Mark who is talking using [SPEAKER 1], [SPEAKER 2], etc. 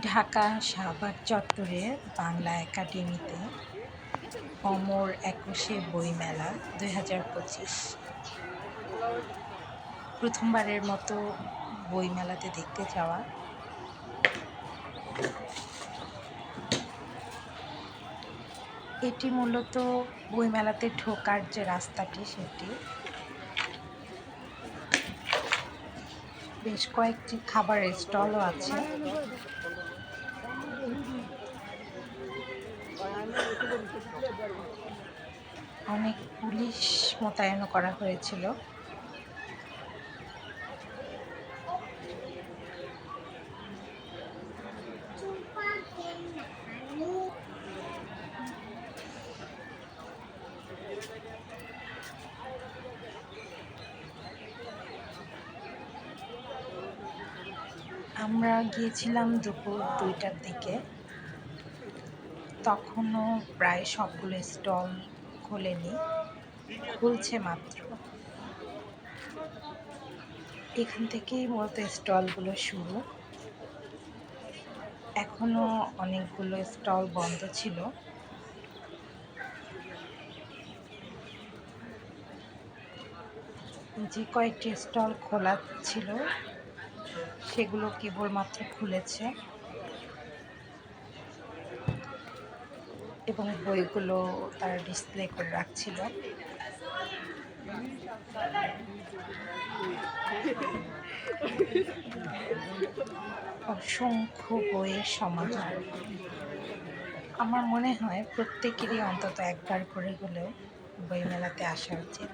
[SPEAKER 1] ঢাকা, শাহবাগ চত্বরে বাংলা একাডেমিতে অমর একুশে বইমেলা দুই হাজার পঁচিশ। প্রথমবারের মতো বইমেলাতে দেখতে যাওয়া। এটি মূলত বইমেলাতে ঢোকার যে রাস্তাটি সেটি। বেশ কয়েকটি খাবারের স্টলও আছে। অনেক পুলিশ মোতায়েন করা হয়েছিল। আমরা গিয়েছিলাম দুপুর দুইটার দিকে। তখনও প্রায় সবগুলো স্টল খোলেনি, খুলছে মাত্র। এখান থেকেই মূলত স্টলগুলো শুরু। এখনও অনেকগুলো স্টল বন্ধ ছিল। যে কয়েকটি স্টল খোলা ছিল, সেগুলো কেবলমাত্র খুলেছে। এবং বইগুলো তারা ডিসপ্লে করে রাখছিল। অসংখ্য বইয়ের সমাহার। আমার মনে হয় প্রত্যেকেরই অন্তত একবার করে হলেও বইমেলাতে আসা উচিত।